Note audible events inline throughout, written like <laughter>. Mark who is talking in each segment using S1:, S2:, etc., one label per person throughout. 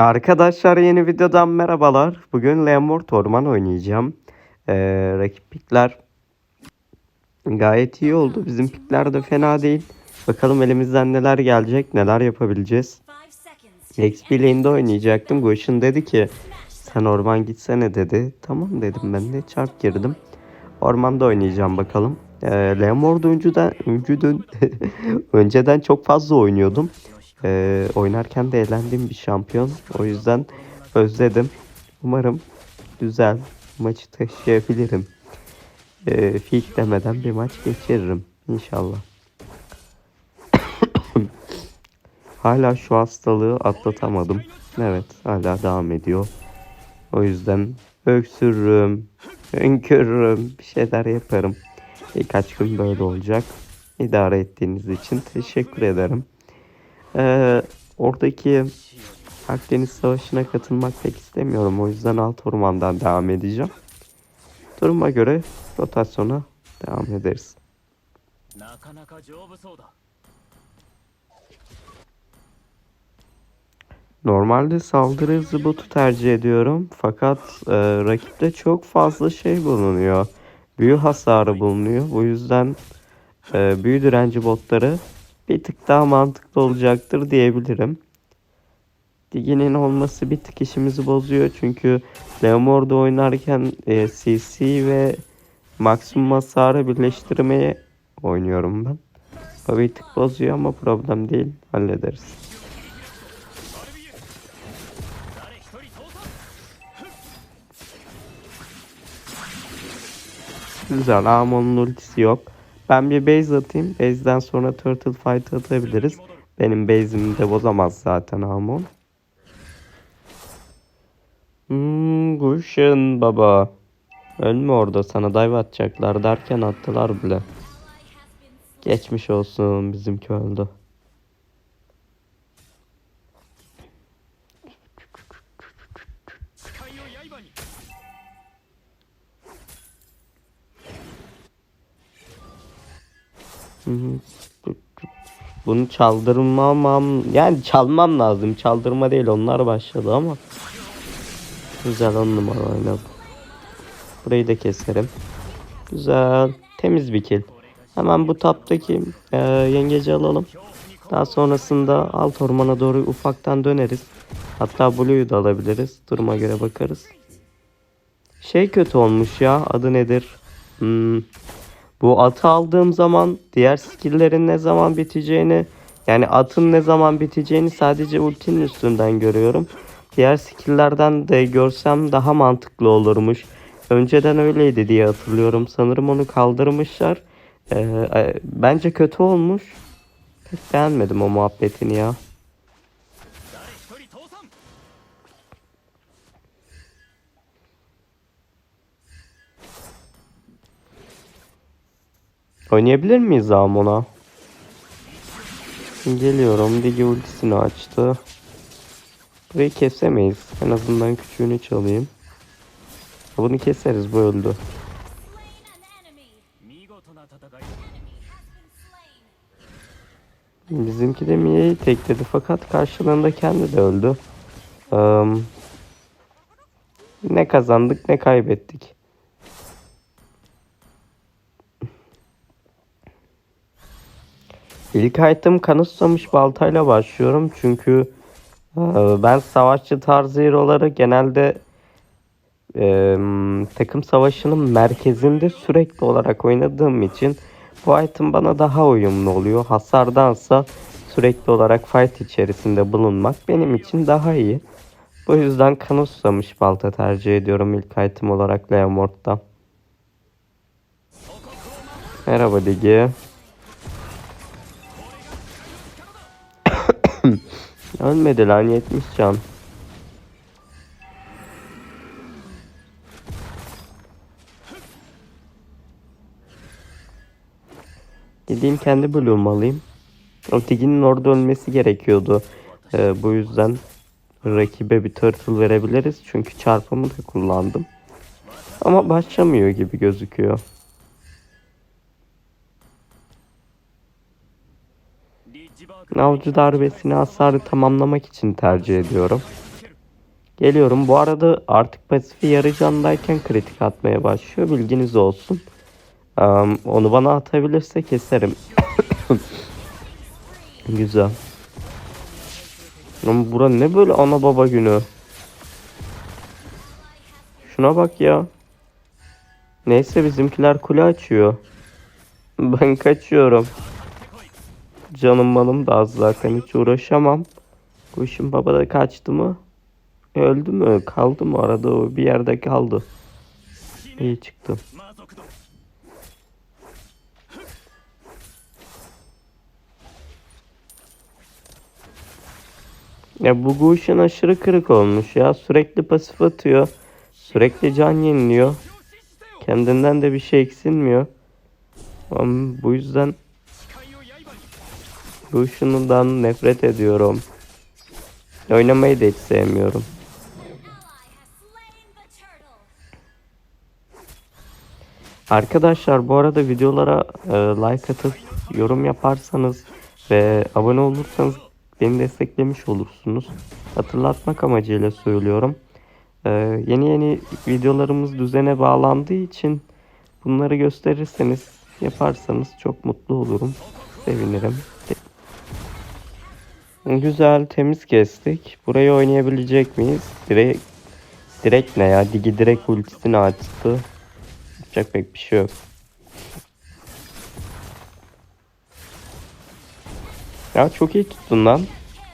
S1: Arkadaşlar yeni videodan merhabalar. Bugün Leonmort Orman oynayacağım. Ee, rakip pikler gayet iyi oldu. Bizim pikler de fena değil. Bakalım elimizden neler gelecek, neler yapabileceğiz. XP lane'de oynayacaktım. Gush'un dedi ki sen orman gitsene dedi. Tamam dedim ben de çarp girdim. Ormanda oynayacağım bakalım. Ee, Leonmort önceden, önceden, <laughs> önceden çok fazla oynuyordum. Ee, oynarken de eğlendiğim bir şampiyon. O yüzden özledim. Umarım güzel maçı taşıyabilirim. Ee, fik demeden bir maç geçiririm. İnşallah. <coughs> hala şu hastalığı atlatamadım. Evet hala devam ediyor. O yüzden öksürürüm, önkürürüm, bir şeyler yaparım. Birkaç gün böyle olacak. İdare ettiğiniz için teşekkür ederim. Ee, oradaki Akdeniz Savaşı'na katılmak pek istemiyorum. O yüzden alt ormandan devam edeceğim. Duruma göre rotasyona devam ederiz. Normalde saldırı hızlı tercih ediyorum. Fakat e, rakipte çok fazla şey bulunuyor. Büyü hasarı bulunuyor. Bu yüzden e, büyü direnci botları bir tık daha mantıklı olacaktır diyebilirim. Digi'nin olması bir tık işimizi bozuyor çünkü Leomord'u oynarken e, CC ve maksimum hasarı birleştirmeye oynuyorum ben. O bir tık bozuyor ama problem değil hallederiz. Güzel Amon'un ultisi yok. Ben bir base atayım. Base'den sonra Turtle Fight atabiliriz. Benim base'imi de bozamaz zaten Amon. Hmm, Gushin baba. Ölme orada sana dive atacaklar derken attılar bile. Geçmiş olsun bizimki öldü. Bunu çaldırmamam yani çalmam lazım. Çaldırma değil onlar başladı ama. Güzel on numara oynadı. Burayı da keserim. Güzel. Temiz bir kill. Hemen bu taptaki e, yengeci alalım. Daha sonrasında alt ormana doğru ufaktan döneriz. Hatta Blue'yu da alabiliriz. Duruma göre bakarız. Şey kötü olmuş ya. Adı nedir? Hmm, bu atı aldığım zaman diğer skill'lerin ne zaman biteceğini yani atın ne zaman biteceğini sadece ultinin üstünden görüyorum. Diğer skill'lerden de görsem daha mantıklı olurmuş. Önceden öyleydi diye hatırlıyorum. Sanırım onu kaldırmışlar. Ee, e, bence kötü olmuş. Pek beğenmedim o muhabbetini ya. Oynayabilir miyiz Amon'a? Geliyorum. Digi ultisini açtı. Burayı kesemeyiz. En azından küçüğünü çalayım. Bunu keseriz. Bu öldü. Bizimki de Mia'yı tekledi fakat karşılığında kendi de öldü. Um, ne kazandık ne kaybettik. İlk item kan susamış baltayla başlıyorum çünkü e, ben savaşçı tarzı hero'ları genelde e, takım savaşının merkezinde sürekli olarak oynadığım için bu item bana daha uyumlu oluyor. Hasardansa sürekli olarak fight içerisinde bulunmak benim için daha iyi. Bu yüzden kan susamış balta tercih ediyorum ilk item olarak Leomord'dan. Merhaba Digi. <coughs> Ölmedi lan 70 can. Gideyim kendi bloğumu alayım. O Tigi'nin orada ölmesi gerekiyordu. Ee, bu yüzden rakibe bir turtle verebiliriz. Çünkü çarpımı da kullandım. Ama başlamıyor gibi gözüküyor. Avcı darbesini hasarı tamamlamak için tercih ediyorum. Geliyorum. Bu arada artık pasifi yarı candayken kritik atmaya başlıyor. Bilginiz olsun. Am, onu bana atabilirse keserim. <coughs> Güzel. Ama bura ne böyle ana baba günü? Şuna bak ya. Neyse bizimkiler kule açıyor. Ben kaçıyorum. Canım malım da az zaten hiç uğraşamam. Kuşun baba da kaçtı mı? Öldü mü? Kaldı mı? Arada o bir yerde kaldı. İyi
S2: çıktım.
S1: Ya bu Gushin aşırı kırık olmuş ya. Sürekli pasif atıyor. Sürekli can yeniliyor. Kendinden de bir şey eksilmiyor. Ama bu yüzden Gush'undan nefret ediyorum. Oynamayı da hiç sevmiyorum. Arkadaşlar bu arada videolara e, like atıp yorum yaparsanız ve abone olursanız beni desteklemiş olursunuz. Hatırlatmak amacıyla söylüyorum. E, yeni yeni videolarımız düzene bağlandığı için bunları gösterirseniz yaparsanız çok mutlu olurum. Sevinirim. Güzel temiz kestik. Burayı oynayabilecek miyiz? Direkt direkt ne ya? Digi direkt ultisini açtı. Yapacak pek bir şey yok. Ya çok iyi tuttun lan.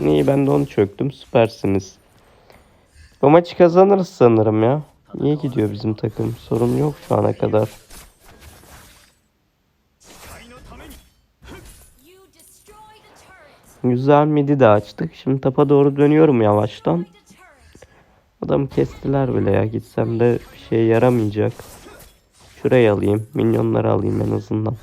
S1: İyi ben de onu çöktüm. Süpersiniz. Bu maçı kazanırız sanırım ya. İyi gidiyor bizim takım. Sorun yok şu ana kadar. Güzel midi de açtık. Şimdi tapa doğru dönüyorum yavaştan. Adamı kestiler bile ya. Gitsem de bir şeye yaramayacak. Şurayı alayım. Minyonları alayım en azından.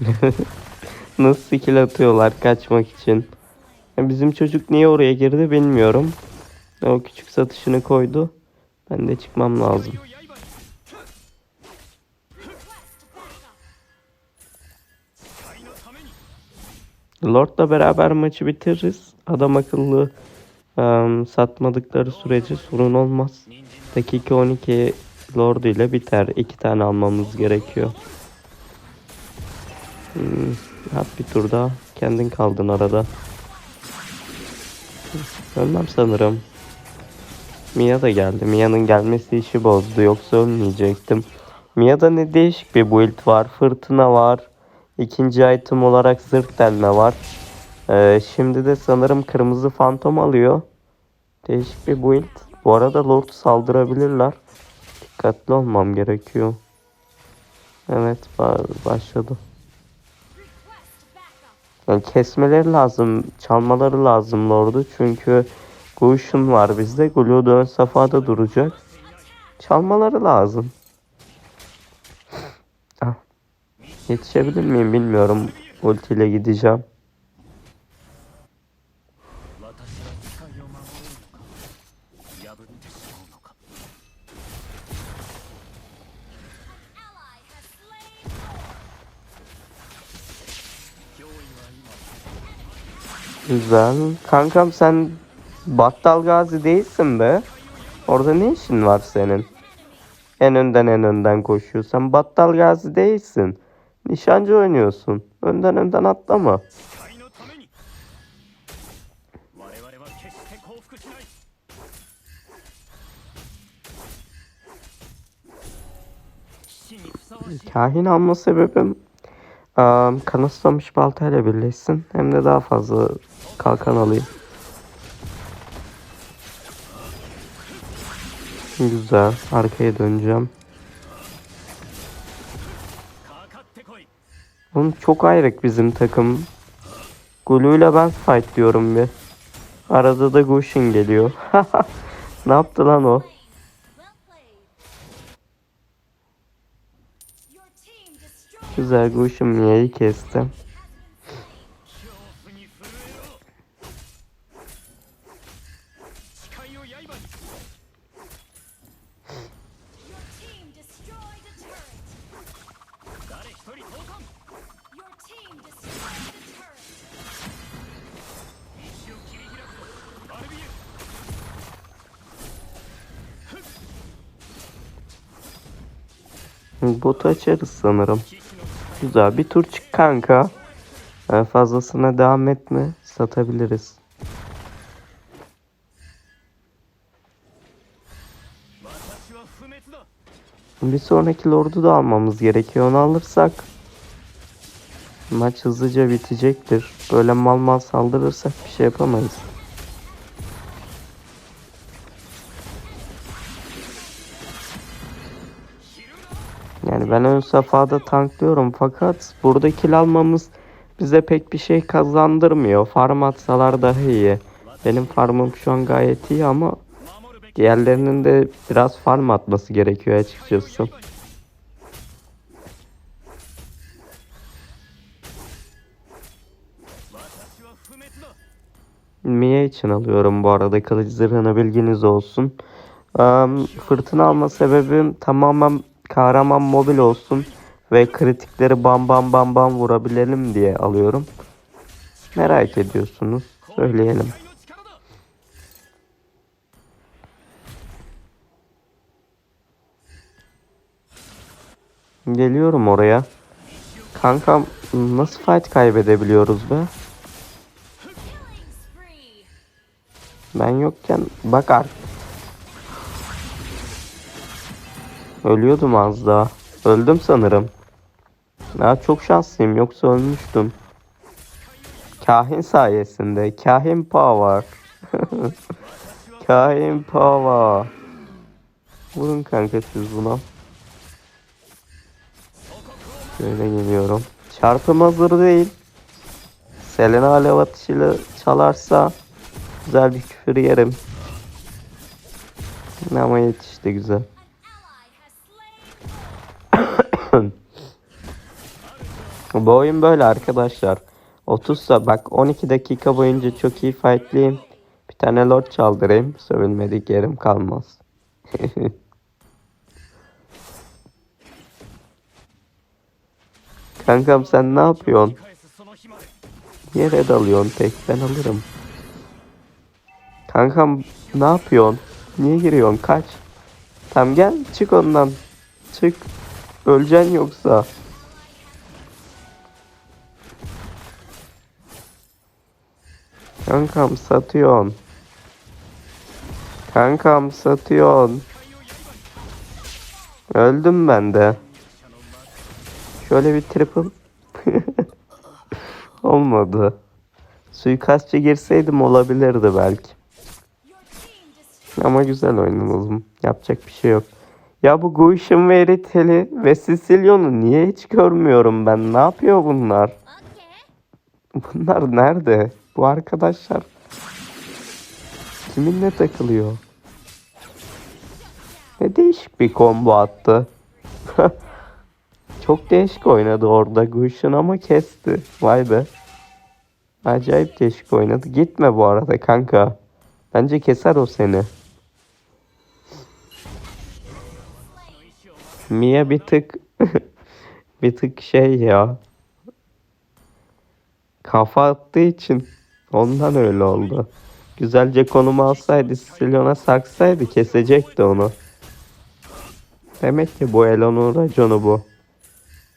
S1: <laughs> Nasıl skill atıyorlar kaçmak için. Bizim çocuk niye oraya girdi bilmiyorum. O küçük satışını koydu. Ben de çıkmam lazım. Lord'la beraber maçı bitiririz. Adam akıllı um, satmadıkları sürece sorun olmaz. Dakika 12 Lord ile biter. İki tane almamız gerekiyor. Hmm, yap bir tur daha. Kendin kaldın arada. Ölmem sanırım. Mia da geldi. Mia'nın gelmesi işi bozdu. Yoksa ölmeyecektim. Mia'da ne değişik bir build var. Fırtına var. İkinci item olarak zırh delme var. Ee, şimdi de sanırım kırmızı fantom alıyor. Değişik bir build. Bu arada Lord saldırabilirler. Dikkatli olmam gerekiyor. Evet ba- başladı. Yani kesmeleri lazım, çalmaları lazım Lord'u çünkü Gush'un var bizde. Gulu da ön safhada duracak. Çalmaları lazım. Ah. Yetişebilir miyim bilmiyorum. Ulti ile gideceğim. Güzel. Kankam sen Battal Gazi değilsin be. Orada ne işin var senin? En önden en önden koşuyorsan Battal Gazi değilsin. Nişancı oynuyorsun. Önden önden atlama. Kahin alma sebebim um, kanıtlamış baltayla birleşsin. Hem de daha fazla Kalkan alayım. Güzel. Arkaya döneceğim. Oğlum çok ayrık bizim takım. Gulu'yla ben fight diyorum bir. Arada da Gushin geliyor. <laughs> ne yaptı lan o? Güzel Gushin Mia'yı
S2: kesti.
S1: Botu açarız sanırım. Güzel bir tur çık kanka. Ee, fazlasına devam etme. Satabiliriz. Bir sonraki lordu da almamız gerekiyor. Onu alırsak maç hızlıca bitecektir. Böyle mal mal saldırırsak bir şey yapamayız. Ben ön safhada tanklıyorum fakat burada kill almamız bize pek bir şey kazandırmıyor. Farm atsalar daha iyi. Benim farmım şu an gayet iyi ama diğerlerinin de biraz farm atması gerekiyor açıkçası. Mia için alıyorum bu arada kılıç zırhını bilginiz olsun. Um, fırtına alma sebebim tamamen kahraman mobil olsun ve kritikleri bam bam bam bam vurabilelim diye alıyorum. Merak ediyorsunuz. Söyleyelim. Geliyorum oraya. Kankam nasıl fight kaybedebiliyoruz be? Ben yokken bak artık. Ölüyordum az daha. Öldüm sanırım. Ya çok şanslıyım yoksa ölmüştüm. Kahin sayesinde. Kahin power. <laughs> Kahin power. Vurun kanka siz buna. Şöyle geliyorum. Çarpım hazır değil. Selena alev atışıyla çalarsa güzel bir küfür yerim. Ama yetişti güzel. Bu oyun böyle arkadaşlar. 30 sa bak 12 dakika boyunca çok iyi fightliyim. Bir tane lord çaldırayım. Sövülmedik yerim kalmaz. <laughs> Kankam sen ne yapıyorsun? Yere dalıyorsun tek ben alırım. Kankam ne yapıyorsun? Niye giriyorsun? Kaç. Tam gel çık ondan. Çık. Öleceksin yoksa. Kankam satıyorsun. Kankam satıyorsun. Öldüm ben de. Şöyle bir triple. <laughs> Olmadı. Suikastçı girseydim olabilirdi belki. Ama güzel oynadım. Yapacak bir şey yok. Ya bu Guish'in ve Eriteli ve Sicilyon'u niye hiç görmüyorum ben? Ne yapıyor bunlar? Bunlar nerede? Bu arkadaşlar kiminle takılıyor? Ne değişik bir combo attı. <laughs> Çok değişik oynadı orada Gush'un ama kesti. Vay be. Acayip değişik oynadı. Gitme bu arada kanka. Bence keser o seni. Mia bir tık <laughs> bir tık şey ya. Kafa attığı için ondan öyle oldu. Güzelce konumu alsaydı Sicilyon'a saksaydı kesecekti onu. Demek ki bu Elo'nun raconu bu.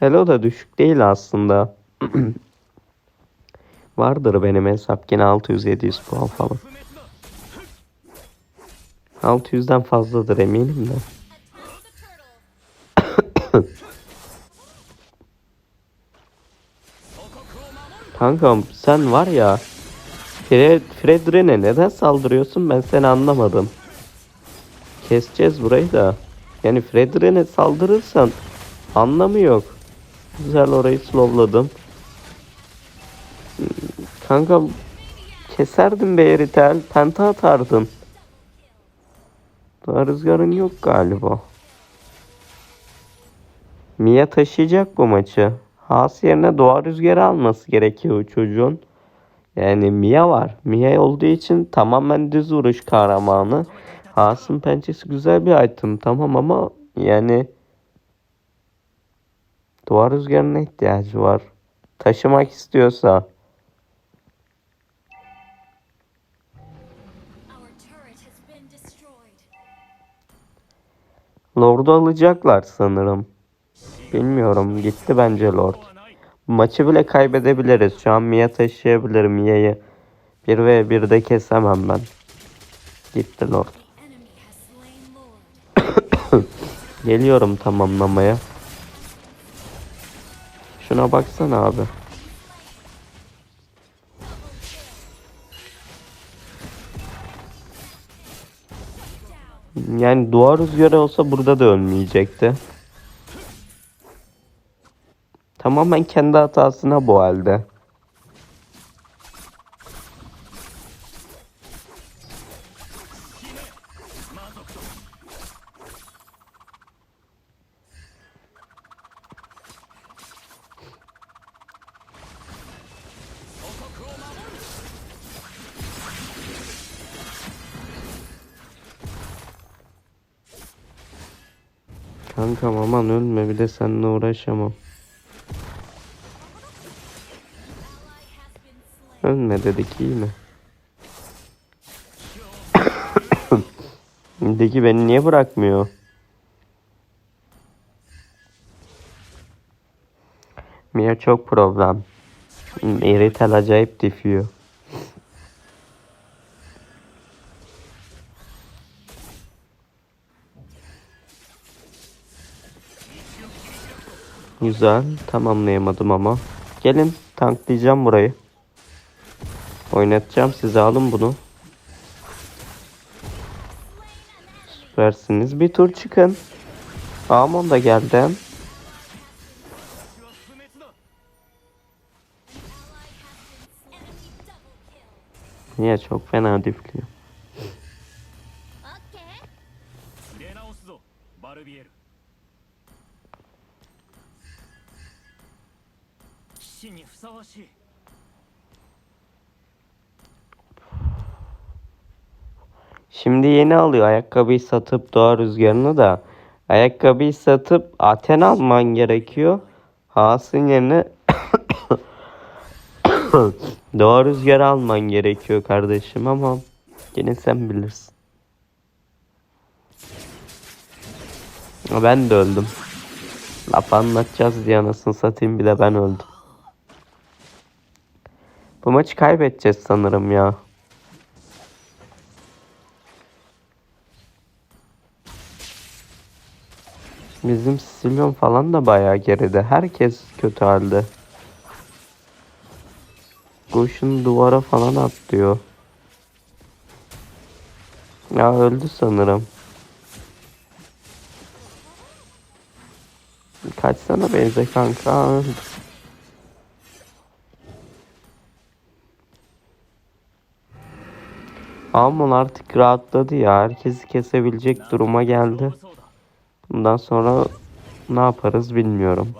S1: Elo da düşük değil aslında. <clears throat> Vardır benim hesap yine 600-700 puan falan. 600'den fazladır eminim de. <clears throat> Kankam sen var ya Fred, Fredrin'e neden saldırıyorsun ben seni anlamadım. Keseceğiz burayı da. Yani Fredrin'e saldırırsan anlamı yok. Güzel orayı slowladım. Kankam keserdim be Eritel. Penta atardın. Daha rüzgarın yok galiba. Mia taşıyacak bu maçı. Haas yerine Doğa Rüzgar'ı alması gerekiyor çocuğun. Yani Mia var. Mia olduğu için tamamen düz vuruş kahramanı. Haas'ın pençesi güzel bir item tamam ama yani Doğa Rüzgar'ına ihtiyacı var. Taşımak istiyorsa. Lord'u alacaklar sanırım. Bilmiyorum. Gitti bence Lord. Maçı bile kaybedebiliriz. Şu an Mia taşıyabilir. Mia'yı 1 ve 1'de kesemem ben. Gitti Lord. <coughs> Geliyorum tamamlamaya. Şuna baksana abi. Yani duvar rüzgarı olsa burada da ölmeyecekti. Tamamen kendi hatasına bu halde. Kankam aman ölme bir de seninle uğraşamam. Ölme dedik iyi mi? <coughs> Deki beni niye bırakmıyor? Mia çok problem. Eritel acayip difiyor. Güzel. Tamamlayamadım ama. Gelin tanklayacağım burayı. Oynatacağım size alın bunu. Süpersiniz. Bir tur çıkın. Amon da geldi. Niye çok fena difliyor. Yeni alıyor ayakkabıyı satıp doğa rüzgarını da. Ayakkabıyı satıp Aten alman gerekiyor. Haas'ın yerine <coughs> doğa rüzgarı alman gerekiyor kardeşim ama yine sen bilirsin. Ben de öldüm. Laf anlatacağız diye anasını satayım bir de ben öldüm. Bu maçı kaybedeceğiz sanırım ya. Bizim Sicilyon falan da bayağı geride. Herkes kötü halde. Koşun duvara falan atlıyor. Ya öldü sanırım. Kaçsana Beyze kanka. Öldü. Amon artık rahatladı ya. Herkesi kesebilecek duruma geldi. Bundan sonra ne yaparız bilmiyorum.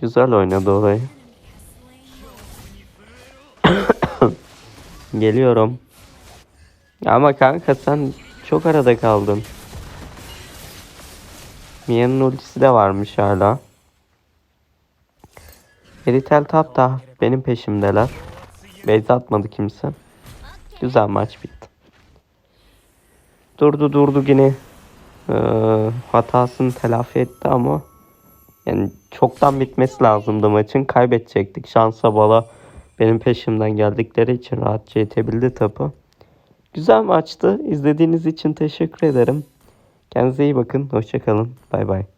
S1: Güzel oynadı orayı. <coughs> Geliyorum. Ama kanka sen çok arada kaldın. Mia'nın ultisi de varmış hala. Eritel Tapta benim peşimdeler. Beyza atmadı kimse. Güzel maç bitti. Durdu durdu yine. Ee, hatasını telafi etti ama yani çoktan bitmesi lazımdı maçın. Kaybedecektik. Şansa bala benim peşimden geldikleri için rahatça itebildi topu. Güzel maçtı. İzlediğiniz için teşekkür ederim. Kendinize iyi bakın. Hoşçakalın. Bay bay.